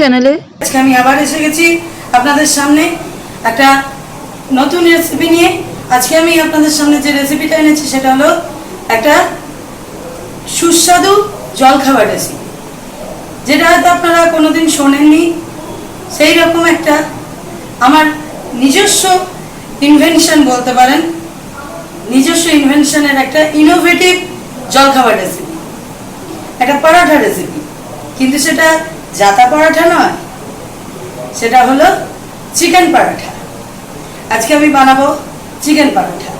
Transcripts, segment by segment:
চ্যানেলে আজকে আমি আবার এসে গেছি আপনাদের সামনে একটা নতুন রেসিপি নিয়ে। আজকে আমি আপনাদের সামনে যে রেসিপিটা এনেছি সেটা হলো একটা সুস্বাদু জলখাবার রেসিপি যেটা হয়তো আপনারা কোনোদিন শোনেননি, সেই রকম একটা আমার নিজস্ব ইনভেনশন বলতে পারেন, নিজস্ব ইনভেনশনের একটা ইনোভেটিভ জলখাবার রেসিপি একটা পরাঠা রেসিপি কিন্তু সেটা জাতা পরাঠা নয়, সেটা হলো চিকেন পরাঠা আজকে আমি বানাবো চিকেন পরাঠা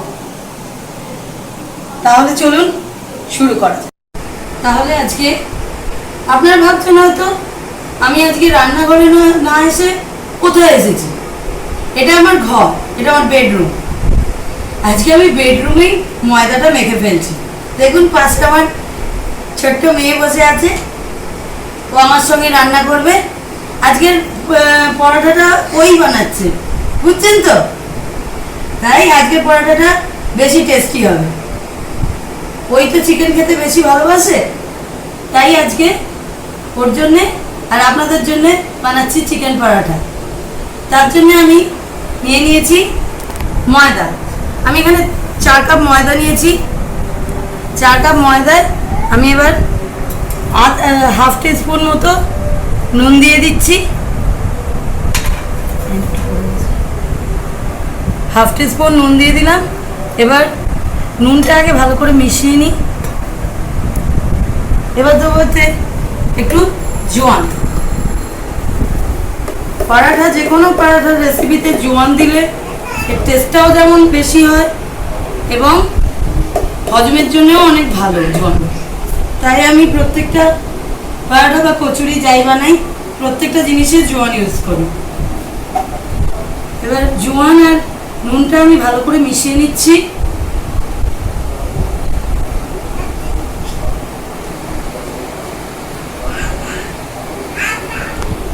তাহলে চলুন শুরু করা যাক। তাহলে আজকে আপনারা ভাবছেন হয়তো আমি আজকে রান্নাঘরে না- এসে কোথায় এসেছি? এটা আমার ঘর, এটা আমার বেডরুম। আজকে আমি বেডরুমেই ময়দাটা মেখে ফেলছি। দেখুন পাঁচটা আমার ছোট্ট মেয়ে বসে আছে। ও আমার সঙ্গে রান্না করবে। আজকের পরোটাটা ওই বানাচ্ছে। বুঝছেন তো? তাই আজকের পরোটাটা বেশি টেস্টি হবে। ওই তো চিকেন খেতে বেশি ভালোবাসে। তাই আজকে ওর জন্যে আর আপনাদের জন্যে বানাচ্ছি চিকেন পরোটা। তার জন্য আমি নিয়ে নিয়েছি ময়দা। আমি এখানে চার কাপ ময়দা নিয়েছি। চার কাপ ময়দায় আমি এবার আধ হাফ স্পুন মতো নুন দিয়ে দিচ্ছি। হাফ স্পুন নুন দিয়ে দিলাম। এবার নুনটা আগে ভালো করে মিশিয়ে নিই। এবার দেবো হচ্ছে একটু জোয়ান। পরাঠা, যে কোনো পরাঠার রেসিপিতে জোয়ান দিলে এর টেস্টটাও যেমন বেশি হয়, এবং হজমের জন্যও অনেক ভালো জোয়ান। তাই আমি প্রত্যেকটা পরাঠা বা কচুরি যাই বানাই, প্রত্যেকটা জিনিসে জোয়ান ইউজ করি। এবার জোয়ান আর নুনটা আমি ভালো করে মিশিয়ে নিচ্ছি।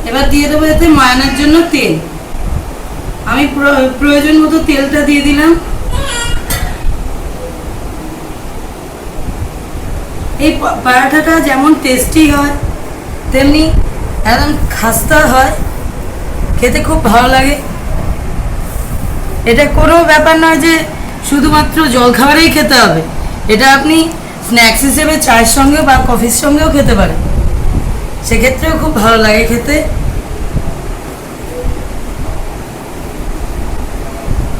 এবার দিয়ে দেবো এতে মায়ানোর জন্য তেল। আমি প্র- প্রয়োজন মতো তেলটা দিয়ে দিলাম। এই পরাঠাটা যেমন টেস্টি হয়, তেমনি একদম খাস্তা হয়, খেতে খুব ভালো লাগে। এটা কোনো ব্যাপার নয় যে শুধুমাত্র জলখাবারেই খেতে হবে। এটা আপনি স্ন্যাক্স হিসেবে চায়ের সঙ্গেও বা কফির সঙ্গেও খেতে পারেন। সেক্ষেত্রেও খুব ভালো লাগে খেতে।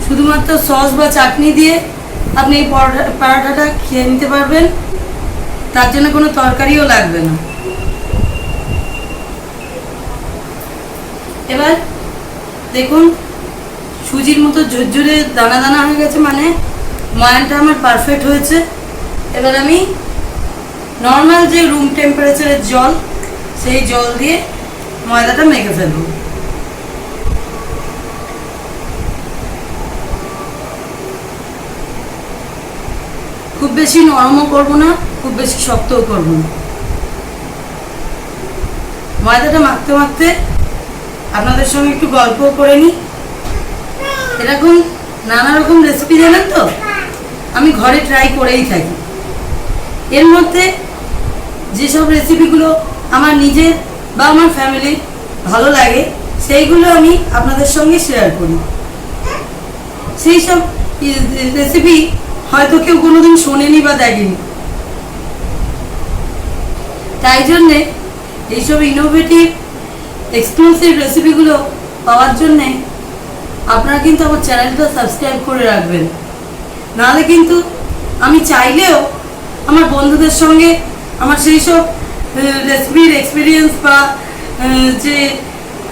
শুধুমাত্র সস বা চাটনি দিয়ে আপনি এই পরাঠাটা খেয়ে নিতে পারবেন। তার জন্য কোনো তরকারিও লাগবে না। এবার দেখুন, সুজির মতো ঝুরঝুরে দানা দানা হয়ে গেছে মানে ময়ানটা আমার পারফেক্ট হয়েছে। এবার আমি নর্মাল যে রুম টেম্পারেচারের জল, সেই জল দিয়ে ময়দাটা মেখে ফেলব। খুব বেশি নরমও করব না। খুব বেশি শক্তও করব না। ময়দাটা মাখতে মাখতে আপনাদের সঙ্গে একটু গল্প করে নিই। এরকম নানা রকম রেসিপি জানেন তো? আমি ঘরে ট্রাই করেই থাকি। এর মধ্যে যেসব রেসিপিগুলো আমার নিজের বা আমার ফ্যামিলির ভালো লাগে, সেইগুলো আমি আপনাদের সঙ্গে শেয়ার করি। সেই সব রেসিপি হয়তো কেউ কোনোদিন শোনেনি বা দেখেনি। তাই জন্যে এইসব ইনোভেটিভ এক্সক্লুসিভ রেসিপিগুলো পাওয়ার জন্যে আপনারা কিন্তু আমার চ্যানেলটা সাবস্ক্রাইব করে রাখবেন। নাহলে কিন্তু আমি চাইলেও আমার বন্ধুদের সঙ্গে আমার সেই সব রেসিপির এক্সপিরিয়েন্স বা যে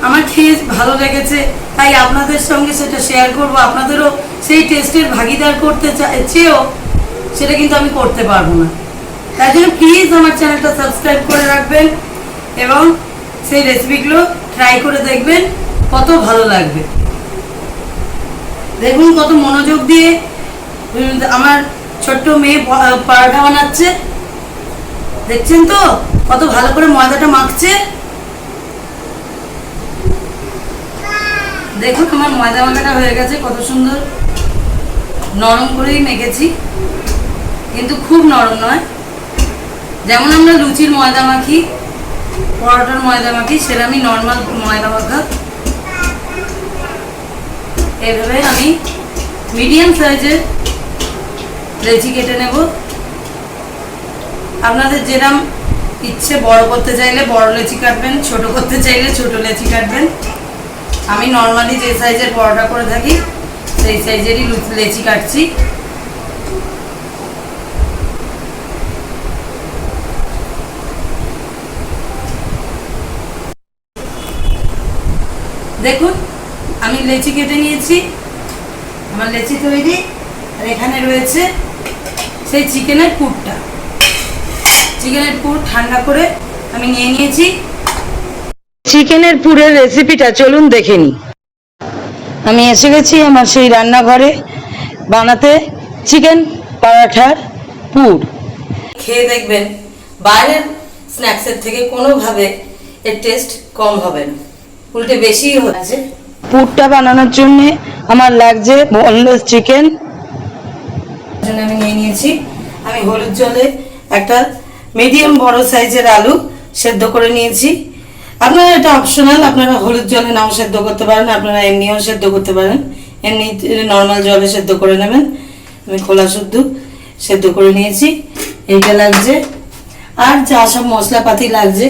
আমার খেয়ে ভালো লেগেছে, তাই আপনাদের সঙ্গে সেটা শেয়ার করব। আপনাদেরও সেই টেস্টের ভাগিদার করতে চেয়েও সেটা কিন্তু আমি করতে পারব না। তাই জন্য প্লিজ আমার চ্যানেলটা সাবস্ক্রাইব করে রাখবেন এবং সেই রেসিপিগুলো ট্রাই করে দেখবেন, কত ভালো লাগবে। দেখুন কত মনোযোগ দিয়ে আমার ছোট্ট মেয়ে প- বানাচ্ছে। দেখছেন তো? কত ভালো করে ময়দাটা মাখছে। দেখুন আমার ময়দা মাখাটা হয়ে গেছে, কত সুন্দর। নরম করেই মেখেছি। কিন্তু খুব নরম নয়। যেমন আমরা লুচির ময়দা মাখি, পরোটার ময়দা মাখি আমি নর্মাল ময়দা মাখা। এভাবে আমি মিডিয়াম সাইজের লেচি কেটে নেব। আপনাদের যেরকম ইচ্ছে, বড় করতে চাইলে বড় লেচি কাটবেন, ছোট করতে চাইলে ছোট লেচি কাটবেন। আমি নর্মালি যে সাইজের পরোটা করে থাকি, সেই সাইজেরই লেচি কাটছি। দেখুন আমি লেচি কেটে নিয়েছি আমার লেচি তৈরি আর এখানে রয়েছে সেই চিকেনের পুরটা। চিকেনের পুর ঠান্ডা করে আমি নিয়ে নিয়েছি। চিকেনের পুরের রেসিপিটা চলুন দেখে নিই। আমি এসে গেছি আমার সেই রান্নাঘরে বানাতে চিকেন পরাঠার পুর। খেয়ে দেখবেন বাইরের স্ন্যাক্সের থেকে কোনোভাবে এর টেস্ট কম হবে না। উল্টে বেশিই হচ্ছে। পুরটা বানানোর জন্য আমার লাগছে বোনলেস চিকেন জন্য আমি নিয়ে নিয়েছি। আমি হলুদ জলে একটা মিডিয়াম বড় সাইজের আলু সেদ্ধ করে নিয়েছি। আপনারা এটা অপশনাল আপনারা হলুদ জলে নাও সেদ্ধ করতে পারেন আপনারা এমনিও সেদ্ধ করতে পারেন। এমনি নর্মাল জলে সেদ্ধ করে নেবেন। আমি খোলা শুদ্ধ সেদ্ধ করে নিয়েছি। এইটা লাগছে। আর যা সব মশলাপাতি লাগছে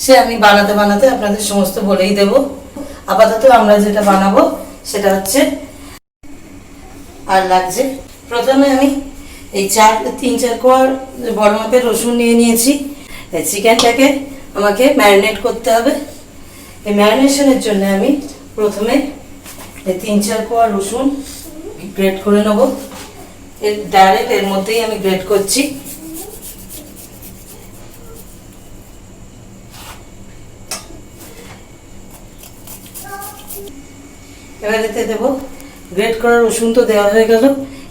সে আমি বানাতে বানাতে আপনাদের সমস্ত বলেই দেব। আপাতত আমরা যেটা বানাবো সেটা হচ্ছে আর লাগছে। প্রথমে আমি এই চার, তিন, চার কোয়ার বড় মাপের রসুন নিয়ে নিয়েছি। চিকেনটাকে আমাকে ম্যারিনেট করতে হবে। এই ম্যারিনেশনের জন্য আমি প্রথমে তিন, চার কোয়া রসুন গ্রেট করে নেব। এর ডাইরেক্ট এর মধ্যেই আমি গ্রেট করছি। এবার এতে দেবো গ্রেট করা রসুন তো দেওয়া হয়ে গেল।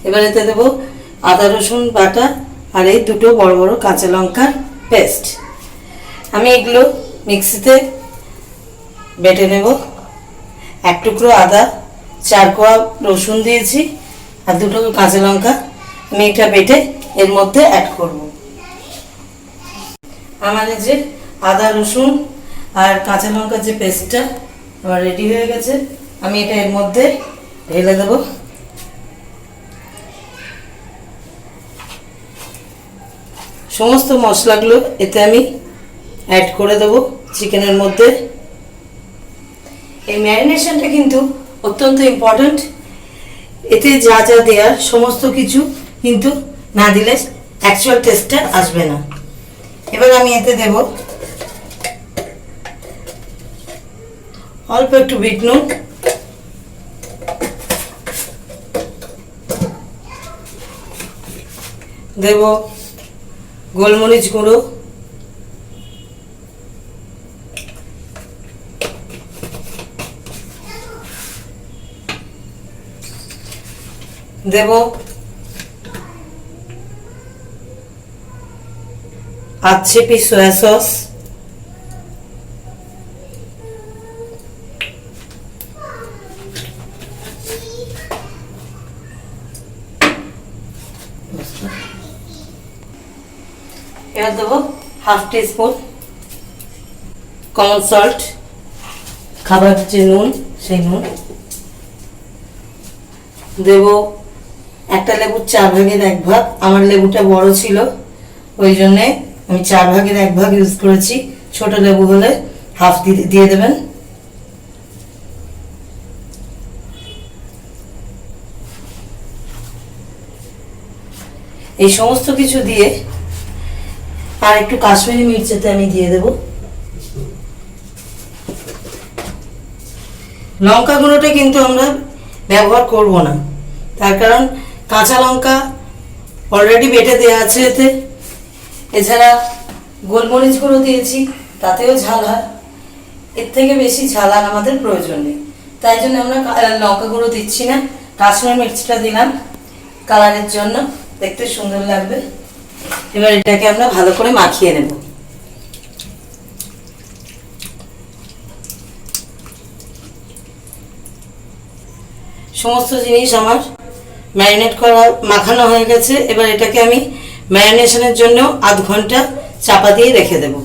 এবার এতে দেবো আদা রসুন, বাটা আর এই দুটো বড় বড় কাঁচা লঙ্কার পেস্ট আমি এগুলো মিক্সিতে বেটে নেব। এক টুকরো আদা, চার কোয়া রসুন দিয়েছি আর দুটো কাঁচা লঙ্কা আমি এটা বেটে এর মধ্যে অ্যাড করব। আমার যে আদা রসুন আর কাঁচা লঙ্কার যে পেস্টটা আমার রেডি হয়ে গেছে। আমি এটা এর মধ্যে ঢেলে দেবো। সমস্ত মশলাগুলো এতে আমি অ্যাড করে দেবো চিকেনের মধ্যে। এই ম্যারিনেশনটা কিন্তু অত্যন্ত ইম্পর্ট্যান্ট এতে যা যা দেওয়ার সমস্ত কিছু কিন্তু না দিলে অ্যাকচুয়াল টেস্টটা আসবে না। এবার আমি এতে দেব অল্প একটু বিট নুন। দেব গোলমরিচ গুঁড়ো। দেব আধ পিস সয়া সস। এবার দেবো half teaspoon common salt, খাবার যে নুন, সেই নুন। দেব একটা লেবুর চার ভাগের এক ভাগ। আমার লেবুটা বড় ছিল, ওই জন্যে আমি চার ভাগের এক ভাগ ইউজ করেছি। ছোট লেবু হলে হাফ দিয়ে দিয়ে দেবেন। এই সমস্ত কিছু দিয়ে আর একটু কাশ্মীরি মির্চেতে আমি দিয়ে দেব। লঙ্কা গুঁড়োটা কিন্তু আমরা ব্যবহার করব না। তার কারণ কাঁচা লঙ্কা অলরেডি বেটে দেওয়া আছে এতে। এছাড়া গোলমরিচ গুঁড়ো দিয়েছি, তাতেও ঝাল হয়। এর থেকে বেশি ঝাল আর আমাদের প্রয়োজন নেই। তাই জন্য আমরা লঙ্কা গুঁড়ো দিচ্ছি না। কাশ্মীর মির্চটা দিলাম। কালারের জন্য। দেখতে সুন্দর লাগবে। এবার এটাকে আমরা ভালো করে মাখিয়ে নেব। সমস্ত জিনিস আমার ম্যারিনেট করা, মাখানো হয়ে গেছে। এবার এটাকে আমি ম্যারিনেশনের জন্য আধ ঘণ্টা চাপা দিয়ে রেখে দেব।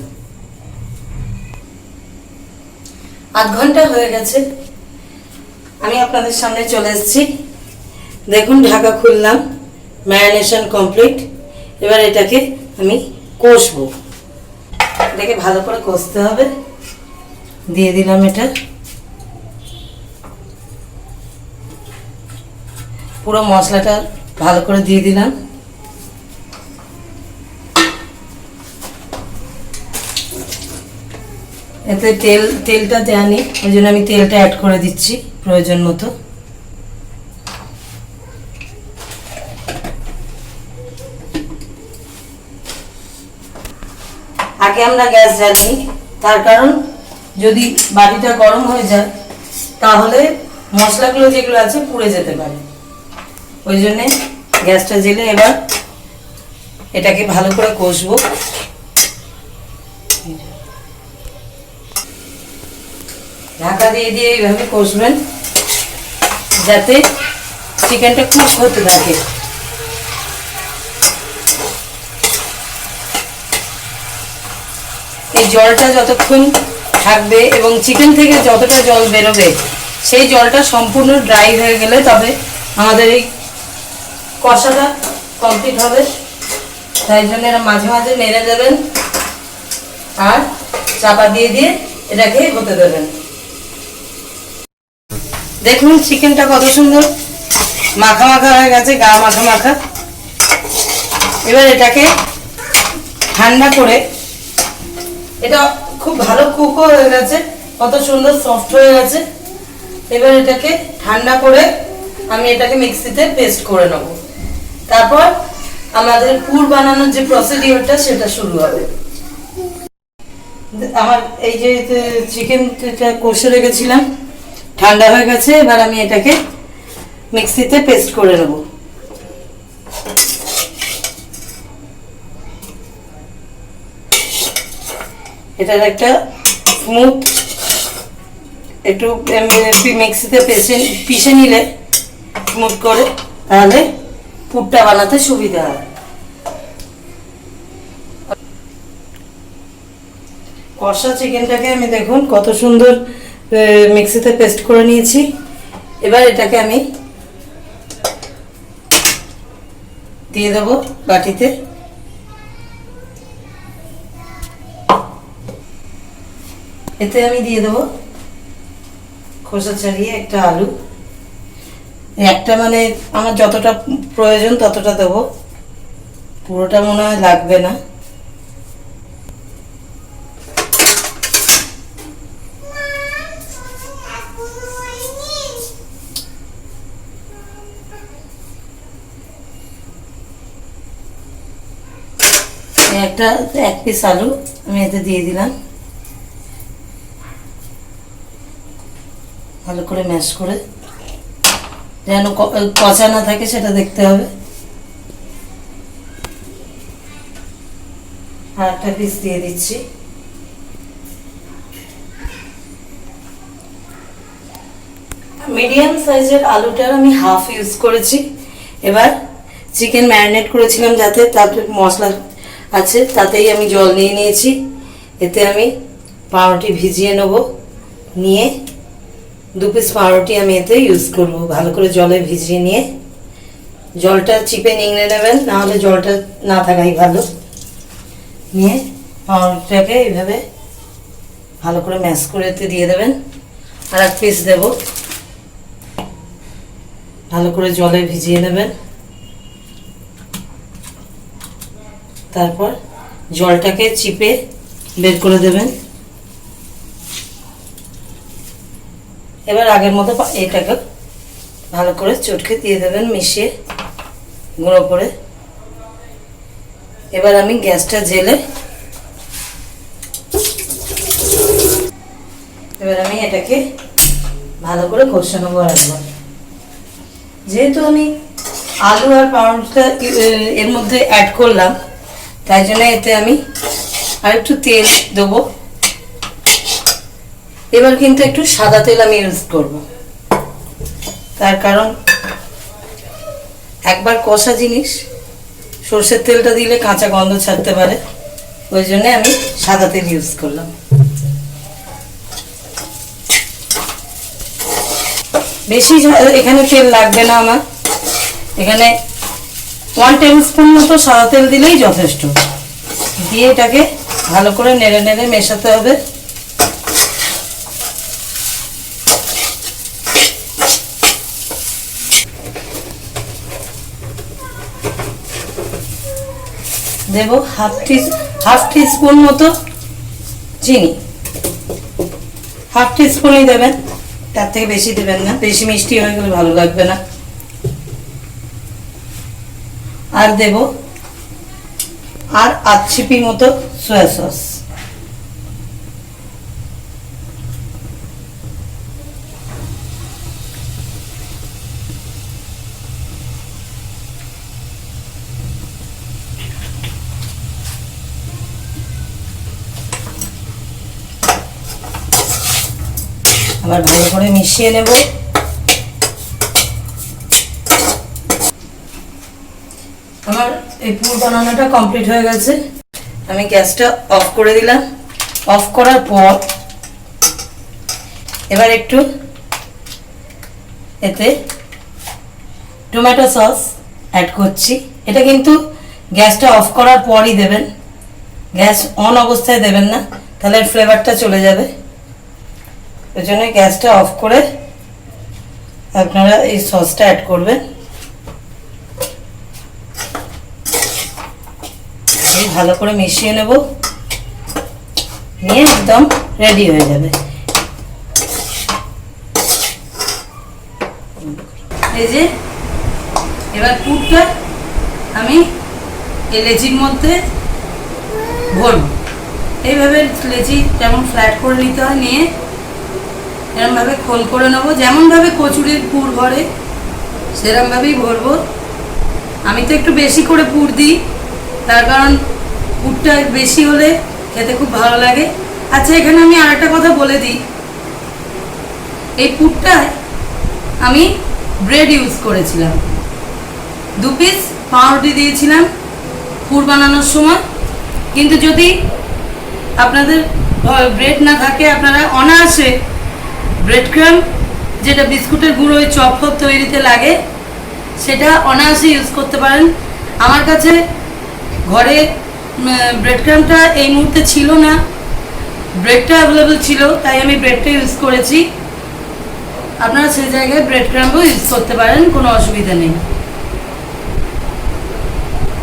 আধ ঘণ্টা হয়ে গেছে। আমি আপনাদের সামনে চলে এসেছি। দেখুন, ঢাকা খুললাম। Marination complete. এবার এটাকে আমি কষবো। এটাকে ভালো করে কষতে হবে। দিয়ে দিলাম এটা। পুরো মশলাটা ভালো করে দিয়ে দিলাম। এতে তেল, তেলটা দেয়নি ওই জন্য আমি তেলটা অ্যাড করে দিচ্ছি প্রয়োজন মতো। আগে আমরা গ্যাস জ্বালিনি তার কারণ যদি বাড়িটা গরম হয়ে যায়, তাহলে মশলাগুলো যেগুলো আছে পুড়ে যেতে পারে। ওই জন্যে গ্যাসটা জেলে এবার এটাকে ভালো করে কষবো। ঢাকা দিয়ে দিয়ে এইভাবে কষবেন, যাতে চিকেনটা কুক হতে থাকে। এই জলটা যতক্ষণ থাকবে এবং চিকেন থেকে যতটা জল বেরোবে, সেই জলটা সম্পূর্ণ ড্রাই হয়ে গেলে তবে আমাদের এই কষাটা কমপ্লিট হবে। তাই জন্য এরা মাঝে মাঝে নেড়ে দেবেন আর চাপা দিয়ে দিয়ে এটাকে হতে দেবেন। দেখুন চিকেনটা কত সুন্দর। মাখা মাখা হয়ে গেছে, গা মাখা মাখা। এবার এটাকে ঠান্ডা করে এটা খুব ভালো কুকও হয়ে গেছে, কত সুন্দর সফট হয়ে গেছে। এবার এটাকে ঠান্ডা করে আমি এটাকে মিক্সিতে পেস্ট করে নেব। তারপর আমাদের পুর বানানোর যে প্রসিডিওরটা সেটা শুরু হবে। আমার এই যে চিকেনটা কষে রেখেছিলাম, ঠান্ডা হয়ে গেছে, এবার আমি এটাকে মিক্সিতে পেস্ট করে নেব। এটার একটা স্মুথ একটু মিক্সিতে পেসে পিষে নিলে স্মুথ করে, তাহলে পুরটা বানাতে সুবিধা হয়। কষা চিকেনটাকে আমি দেখুন কত সুন্দর মিক্সিতে পেস্ট করে নিয়েছি। এবার এটাকে আমি দিয়ে দেবো বাটিতে। এতে আমি দিয়ে দেবো খোসা ছাড়িয়ে একটা আলু। একটা মানে আমার যতটা প্রয়োজন ততটা দেবো। পুরোটা মনে হয় লাগবে না। একটা এক পিস আলু আমি এতে দিয়ে দিলাম। ভালো করে ম্যাশ করে। যেন ক- পচা না থাকে, সেটা দেখতে হবে। আর একটা পিস দিয়ে দিচ্ছি। মিডিয়াম সাইজের আলুটার আমি হাফ ইউজ করেছি। এবার চিকেন ম্যারিনেট করেছিলাম যাতে তাতে মশলা আছে, তাতেই আমি জল নিয়ে নিয়েছি। এতে আমি পাউরুটি ভিজিয়ে নেব। নিয়ে দু পিস পাউরুটি আমি এতে ইউজ করব। ভালো করে জলে ভিজিয়ে নিয়ে। জলটা চিপে নিংড়ে নেবেন নাহলে জলটা না থাকাই ভালো। নিয়ে পাউরুটিটাকে এইভাবে ভালো করে ম্যাশ করে দিয়ে দেবেন। আর এক পিস দেব। ভালো করে জলে ভিজিয়ে নেবেন। তারপর জলটাকে চিপে বের করে দেবেন। এবার আগের মতো এটাকে ভালো করে চটকে দিয়ে দেবেন, মিশিয়ে গুঁড়ো করে। এবার আমি গ্যাসটা জেলে এবার আমি এটাকে ভালো করে কষে নেব একবার যেহেতু আমি আলু আর পাউরুটিটা এর মধ্যে অ্যাড করলাম, তাই জন্য এতে আমি আর একটু তেল দেবো। এবার কিন্তু একটু সাদা তেল আমি ইউজ করব। তার কারণ, একবার কষা জিনিস, সর্ষের তেলটা দিলে কাঁচা গন্ধ ছাড়তে পারে, ওই জন্য আমি সাদা তেল ইউজ করলাম। বেশি এখানে তেল লাগবে না আমার। এখানে ওয়ান টেবিল স্পুন মতো সাদা তেল দিলেই যথেষ্ট। দিয়ে এটাকে ভালো করে নেড়ে নেড়ে মেশাতে হবে। দেব half tea half teaspoon মতো চিনি। হাফ টি স্পুনই দেবেন। তার থেকে বেশি দেবেন না। বেশি মিষ্টি হয়ে গেলে ভালো লাগবে না। আর দেব আর আধ ছিপি মতো সয়া সস আবার ভালো করে মিশিয়ে নেব। আমার এই পুর বানানোটা কমপ্লিট হয়ে গেছে। আমি গ্যাসটা অফ করে দিলাম। অফ করার পর এবার একটু এতে টমেটো সস অ্যাড করছি। এটা কিন্তু গ্যাসটা অফ করার পরই দেবেন। গ্যাস অন অবস্থায় দেবেন না। তাহলে ফ্লেভারটা চলে যাবে। ওই জন্য গ্যাসটা অফ করে আপনারা এই সসটা অ্যাড করবেন। ভালো করে মিশিয়ে নেব। নিয়ে একদম রেডি হয়ে যাবে। এই যে, এবার পুরটা আমি এই লেচির মধ্যে ভরব। এইভাবে লেচি যেমন ফ্ল্যাট করে নিতে হয়, নিয়ে এরমভাবে খোল করে নেব। যেমনভাবে কচুরির পুর ভরে সেরমভাবেই ভরবো। আমি তো একটু বেশি করে পুর দিই, তার কারণ পুরটা বেশি হলে খেতে খুব ভালো লাগে। আচ্ছা এখানে আমি আরেকটা কথা বলে দিই। এই পুরটায় আমি ব্রেড ইউজ করেছিলাম। দু পিস পাউরুটি দিয়েছিলাম পুর বানানোর সময়। কিন্তু যদি আপনাদের ব্রেড না থাকে, আপনারা অনায়াসে ব্রেড ক্রাম, যেটা বিস্কুটের গুঁড়ো ওই চপ ফপ তৈরিতে লাগে, সেটা অনায়াসে ইউজ করতে পারেন। আমার কাছে ঘরে ব্রেড ক্রামটা এই মুহূর্তে ছিল না। ব্রেডটা অ্যাভেলেবেল ছিল, তাই আমি ব্রেডটা ইউজ করেছি। আপনারা সেই জায়গায় ব্রেড ক্রাম্পও ইউজ করতে পারেন, কোনো অসুবিধা নেই।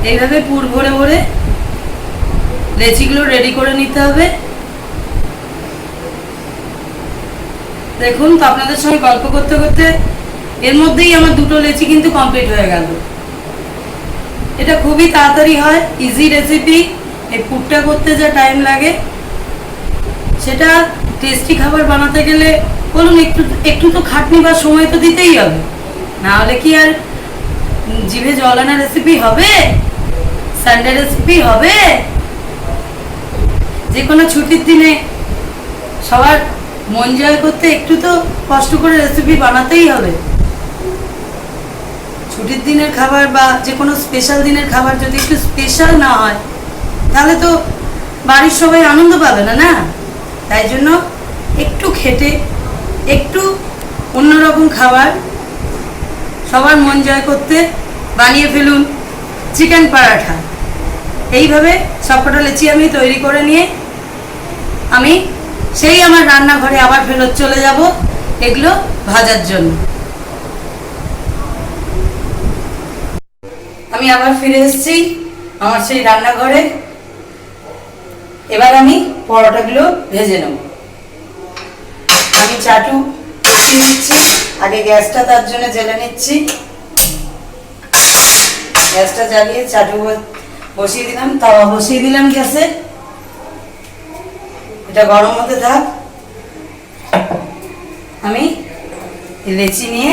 এইভাবে পুর ভরে ভরে লেচিগুলো রেডি করে নিতে হবে। দেখুন তো আপনাদের সঙ্গে গল্প করতে করতে এর মধ্যেই আমার দুটো লেচি কিন্তু কমপ্লিট হয়ে গেল। এটা খুবই তাড়াতাড়ি হয় ইজি রেসিপি এই পুরটা করতে যা টাইম লাগে। সেটা টেস্টি খাবার বানাতে গেলে বলুন, একটু একটু তো খাটনি বা সময় তো দিতেই হবে। না হলে কি আর জিভে জল আনা রেসিপি হবে? সানডে রেসিপি হবে? যে কোনো ছুটির দিনে সবার মন জয় করতে একটু তো কষ্ট করে রেসিপি বানাতেই হবে। ছুটির দিনের খাবার বা যে কোনো স্পেশাল দিনের খাবার যদি একটু স্পেশাল না হয়, তাহলে তো বাড়ির সবাই আনন্দ পাবে না না? তাই জন্য একটু খেটে, একটু অন্যরকম খাবার সবার মন জয় করতে বানিয়ে ফেলুন চিকেন পরাঠা। এইভাবে সবকটা লেচি আমি তৈরি করে নিয়ে আমি সেই আমার রান্নাঘরে আবার ফেরত চলে যাব। এগুলো ভাজার জন্য। আমি আবার ফিরে এসেছি আমার সেই রান্নাঘরে। এবার আমি পরোটাগুলো ভেজে নেব। আমি চাটু নিচ্ছি, আগে গ্যাসটা তার জন্য জেলে নিচ্ছি। গ্যাসটা জ্বালিয়ে চাটু বসিয়ে দিলাম, তাওয়া বসিয়ে দিলাম গ্যাসে। এটা গরম হতে থাক। আমি লেচি নিয়ে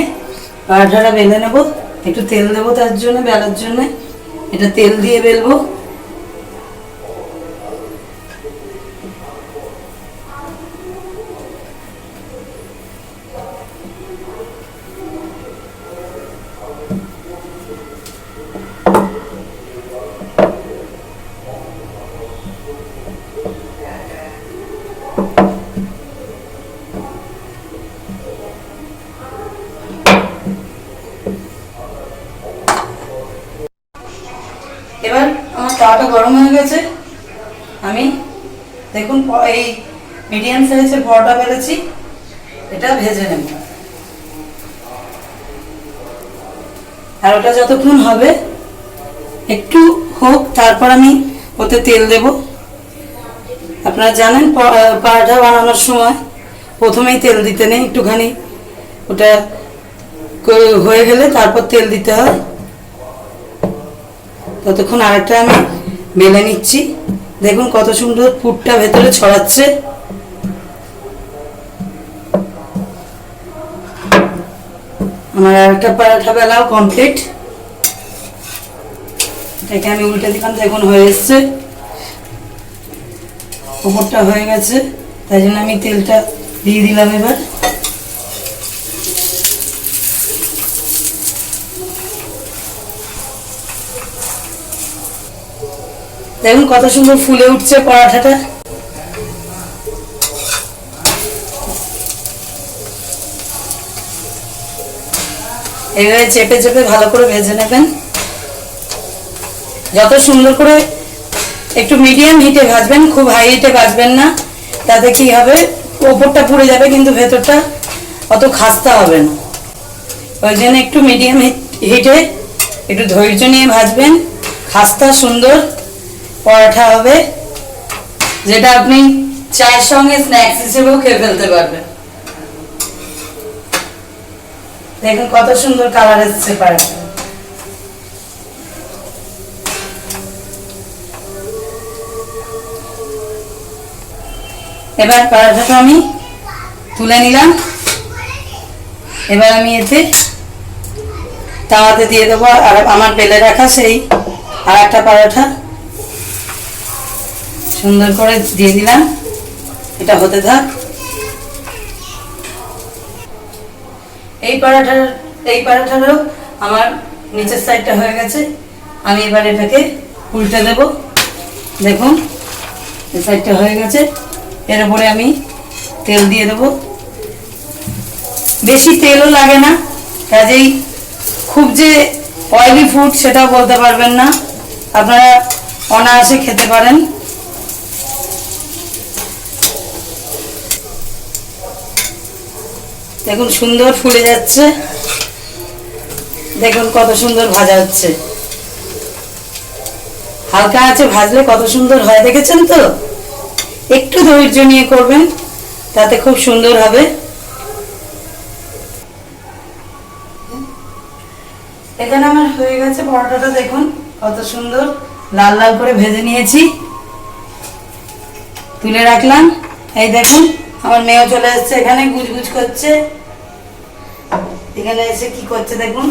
পরাঠাটা বেলে নেব। একটু তেল দেবো তার জন্য, বেলার জন্য। এটা তেল দিয়ে বেলবো। এই মিডিয়াম সাইজের পরোটা বেলেছি এটা ভেজে নেব। আর ওটা যতক্ষণ হবে, একটু হোক, তারপর আমি ওতে তেল দেব। আপনারা জানেন পরোটা বানানোর সময় প্রথমেই তেল দিতে নেই, একটুখানি ওটা হয়ে গেলে তারপর তেল দিতে হয়। ততক্ষণ আরেকটা আমি বেলে নিচ্ছি। দেখুন কত সুন্দর পুরটা ভেতরে ছড়াচ্ছে। আমার আরেকটা পরাঠা বেলাও কমপ্লিট এটাকে আমি উল্টে দিলাম, দেখুন হয়ে এসছে। ওপরটা হয়ে গেছে, তাই জন্য আমি তেলটা দিয়ে দিলাম এবার। দেখুন কত সুন্দর ফুলে উঠছে পরাঠাটা এভাবে চেপে চেপে ভালো করে ভেজে নেবেন। যত সুন্দর করে একটু মিডিয়াম হিটে ভাজবেন, খুব হাই হিটে ভাজবেন না, তাতে কি হবে, ওপরটা পুড়ে যাবে, কিন্তু ভেতরটা অত খাস্তা হবে না। ওই জন্য একটু মিডিয়াম হিটে একটু ধৈর্য নিয়ে ভাজবেন। খাস্তা সুন্দর। পরাঠা হবে, যেটা আপনি চায়ের সঙ্গে স্ন্যাক্স হিসেবেও খেয়ে ফেলতে পারবেন। দেখুন কত সুন্দর কালার এসছে পরাঠা এবার পরাঠাটা আমি তুলে নিলাম। এবার আমি এতে তাওয়াতে দিয়ে দেবো, আর আমার বেলে রাখা সেই আর একটা পরোটা। সুন্দর করে দিয়ে দিলাম। এটা হতে থাক। এই পরোটার এই পরোটারও আমার নিচের সাইডটা হয়ে গেছে। আমি এবার এটাকে উল্টে দেব। দেখুন, এই সাইডটা হয়ে গেছে। এর উপরে আমি তেল দিয়ে দেবো। বেশি তেলও লাগে না। কাজেই খুব যে অয়েলি ফুড সেটাও বলতে পারবেন না। আপনারা অনায়াসে খেতে পারেন। দেখুন, সুন্দর ফুলে যাচ্ছে। দেখুন কত সুন্দর ভাজা হচ্ছে। হালকা আছে ভাজলে কত সুন্দর হয়, দেখেছেন তো? একটু ধৈর্য নিয়ে করবেন, তাতে খুব সুন্দর হবে। এখানে আমার হয়ে গেছে পরোটাটা, দেখুন কত সুন্দর। লাল লাল করে ভেজে নিয়েছি। তুলে রাখলাম। এই দেখুন, আমার মেয়েও চলে এসছে, এখানে গুজগুজ করছে। এখানে এসে কি করছে দেখুন?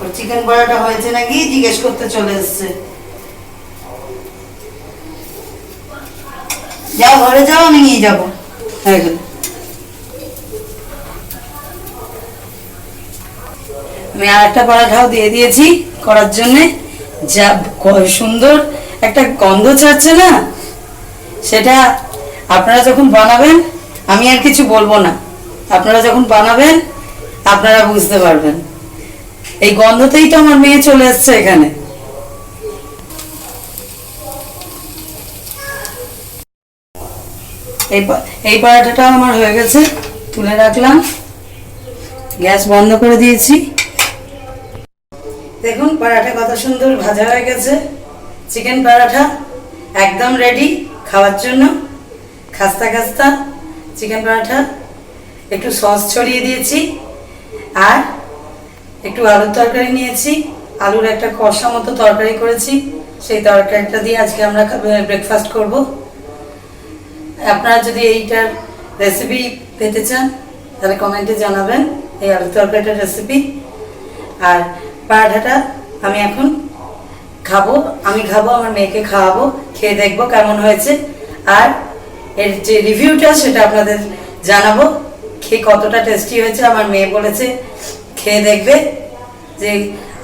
ওর চিকেন পরোটা হয়েছে নাকি? জিজ্ঞেস করতে চলে এসছে। যাও, ঘরে যাও, আমি নিয়ে যাব। আমি আর একটা পরাঠাও দিয়ে দিয়েছি করার জন্যে। যা সুন্দর। একটা গন্ধ ছাড়ছে না? সেটা আপনারা যখন বানাবেন আমি আর কিছু বলব না। আপনারা যখন বানাবেন, আপনারা বুঝতে পারবেন। এই গন্ধতেই তো আমার মেয়ে চলে এসছে এখানে। এই পরাঠাটাও আমার হয়ে গেছে, তুলে রাখলাম। গ্যাস বন্ধ করে দিয়েছি। দেখুন পরাঠা কত সুন্দর ভাজা হয়ে গেছে। চিকেন পরাঠা একদম রেডি খাওয়ার জন্য। খাস্তা খাস্তা। চিকেন পরাঠা একটু সস ছড়িয়ে দিয়েছি, আর একটু আলুর তরকারি নিয়েছি। আলুর একটা কষা মতো তরকারি করেছি। সেই তরকারিটা দিয়ে আজকে আমরা ব্রেকফাস্ট করব। আপনারা যদি এইটার রেসিপি পেতে চান, তাহলে কমেন্টে জানাবেন এই আলু তরকারিটার রেসিপি আর পরাঠাটা আমি এখন খাব, আমি খাব, আমার মেয়েকে খাওয়াবো, খেয়ে দেখব কেমন হয়েছে। আর এর যে রিভিউটা সেটা আপনাদের জানাব। খেয়ে কতটা টেস্টি হয়েছে, আমার মেয়ে বলেছে, খেয়ে দেখবে। যে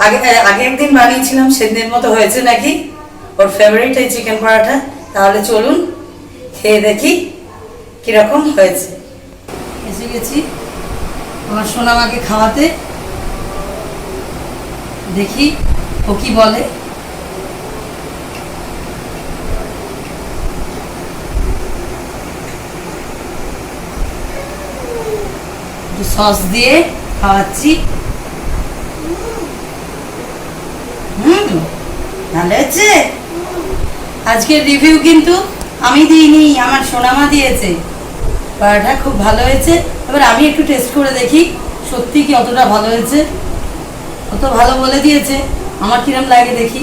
আগে আগে একদিন বানিয়েছিলাম, সেদিনের মতো হয়েছে নাকি? ওর ফেভারিট এই চিকেন পরাঠা তাহলে চলুন, খেয়ে দেখি কীরকম হয়েছে। এসে গেছি আমার সোনামাকে খাওয়াতে। দেখি ও কি বলে। একটু সস দিয়ে খাওয়াচ্ছি। হুম, ভালো হয়েছে? আজকের রিভিউ কিন্তু আমি দিইনি, আমার সোনামা দিয়েছে। পরোটা খুব ভালো হয়েছে। এবার আমি একটু টেস্ট করে দেখি, সত্যি কি অতটা ভালো হয়েছে? অত ভালো বলে দিয়েছে, আমার কিরম লাগে দেখি।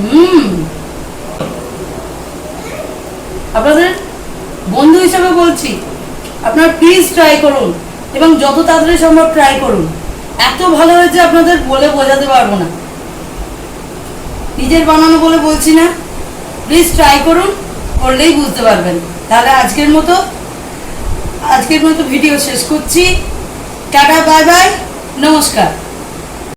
হুম। আপনাদের বন্ধু হিসেবে বলছি, আপনারা প্লিজ ট্রাই করুন এবং যত তাড়াতাড়ি সম্ভব ট্রাই করুন। এত ভালো হয়েছে আপনাদের বলে বোঝাতে পারব না। নিজের বানানো বলে বলছি না। প্লিজ ট্রাই করুন, করলেই বুঝতে পারবেন। তাহলে আজকের মতো আজকের মতো ভিডিও শেষ করছি। টাটা বাই বাই নমস্কার।